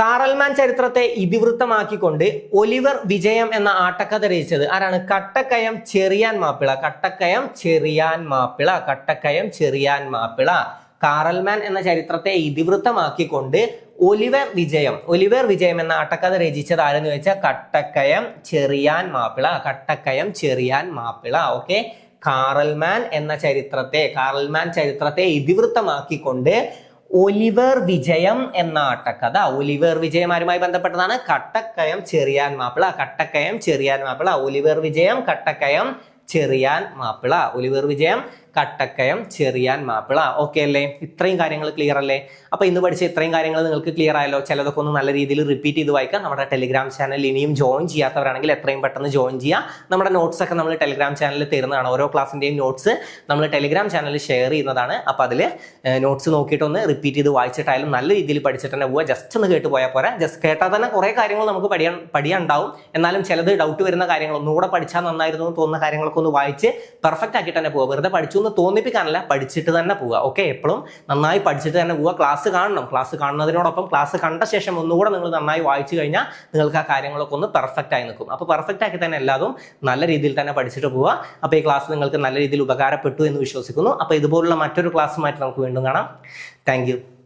കാറൽമാൻ ചരിത്രത്തെ ഇതിവൃത്തമാക്കിക്കൊണ്ട് ഒലിവർ വിജയം എന്ന ആട്ടക്കഥ രചിച്ചത് ആരാണ്? കട്ടക്കയം ചെറിയാൻ മാപ്പിള. കട്ടക്കയം ചെറിയാൻ മാപ്പിള. കട്ടക്കയം ചെറിയാൻ മാപ്പിള. കാറൽമാൻ എന്ന ചരിത്രത്തെ ഇതിവൃത്തമാക്കിക്കൊണ്ട് ഒലിവർ വിജയം. ഒലിവർ വിജയം എന്ന ആട്ടക്കഥ രചിച്ചത് ആരെന്ന് വെച്ചാൽ കട്ടക്കയം ചെറിയാൻ മാപ്പിള. കട്ടക്കയം ചെറിയാൻ മാപ്പിള. ഓക്കെ? കാറൽമാൻ എന്ന ചരിത്രത്തെ കാറൽമാൻ ചരിത്രത്തെ ഇതിവൃത്തമാക്കിക്കൊണ്ട് ഒലിവർ വിജയം എന്ന ആട്ടക്കഥ. ഒലിവർ വിജയമാരുമായി ബന്ധപ്പെട്ടതാണ്. കട്ടക്കയം ചെറിയാൻ മാപ്പിള. കട്ടക്കയം ചെറിയാൻ മാപ്പിള. ഒലിവർ വിജയം കട്ടക്കയം ചെറിയാൻ മാപ്പിള. ഒലിവർ വിജയം കട്ടക്കയം ചെറിയാൻ മാപ്പിള. ഓക്കെ അല്ലേ? ഇത്രയും കാര്യങ്ങൾ ക്ലിയർ അല്ലേ? അപ്പൊ ഇന്ന് പഠിച്ച ഇത്രയും കാര്യങ്ങൾ നിങ്ങൾക്ക് ക്ലിയർ ആയല്ലോ. ചിലതൊക്കെ ഒന്ന് നല്ല രീതിയിൽ റിപ്പീറ്റ് ചെയ്ത് വായിക്കാം. നമ്മുടെ ടെലിഗ്രാം ചാനൽ ഇനിയും ജോയിൻ ചെയ്യാത്തവരാണെങ്കിൽ എത്രയും പെട്ടെന്ന് ജോയിൻ ചെയ്യുക. നമ്മുടെ നോട്ട്സ് ഒക്കെ നമ്മൾ ടെലിഗ്രാം ചാനലിൽ തരുന്നതാണ്. ഓരോ ക്ലാസ്സിന്റെയും നോട്ട്സ് നമ്മൾ ടെലിഗ്രാം ചാനലിൽ ഷെയർ ചെയ്യുന്നതാണ്. അപ്പൊ അതിൽ നോട്ട്സ് നോക്കിയിട്ടൊന്ന് റിപ്പീറ്റ് ചെയ്ത് വായിച്ചിട്ടായാലും നല്ല രീതിയിൽ പഠിച്ചിട്ട് തന്നെ പോവുക. ജസ്റ്റ് ഒന്ന് കേട്ട് പോയാൽ പോരാ. ജസ്റ്റ് കേട്ടാൽ തന്നെ കുറേ കാര്യങ്ങൾ നമുക്ക് പഠിയാൻ പഠിയാണ്ടാവും. എന്നാലും ചിലത് ഡൗട്ട് വരുന്ന കാര്യങ്ങൾ ഒന്നുകൂടെ പഠിച്ചാൽ നന്നായിരുന്നു തോന്നുന്ന കാര്യങ്ങളൊക്കെ ഒന്ന് വായിച്ച് പെർഫെക്റ്റ് ആക്കി തന്നെ പോവുക. വെറുതെ പഠിച്ചു എന്ന് തോന്നിപ്പിക്കാനല്ല പഠിച്ചിട്ട് തന്നെ പോവുക. ഓക്കെ എപ്പോഴും നന്നായി പഠിച്ചിട്ട് തന്നെ പോവുക. ക്ലാസ് കാണണം. ക്ലാസ് കാണുന്നതിനോടൊപ്പം ക്ലാസ് കണ്ട ശേഷം ഒന്നുകൂടെ നിങ്ങൾ നന്നായി വായിച്ചു കഴിഞ്ഞാൽ നിങ്ങൾക്ക് ആ കാര്യങ്ങളൊക്കെ ഒന്ന് പെർഫെക്റ്റ് ആയി നിൽക്കും. അപ്പോൾ പെർഫെക്റ്റ് ആക്കി തന്നെ എല്ലാതും നല്ല രീതിയിൽ തന്നെ പഠിച്ചിട്ട് പോവുക. അപ്പോൾ ഈ ക്ലാസ് നിങ്ങൾക്ക് നല്ല രീതിയിൽ ഉപകാരപ്പെട്ടു എന്ന് വിശ്വസിക്കുന്നു. അപ്പോൾ ഇതുപോലുള്ള മറ്റൊരു ക്ലാസ്സുമായിട്ട് നമുക്ക് വീണ്ടും കാണാം. താങ്ക്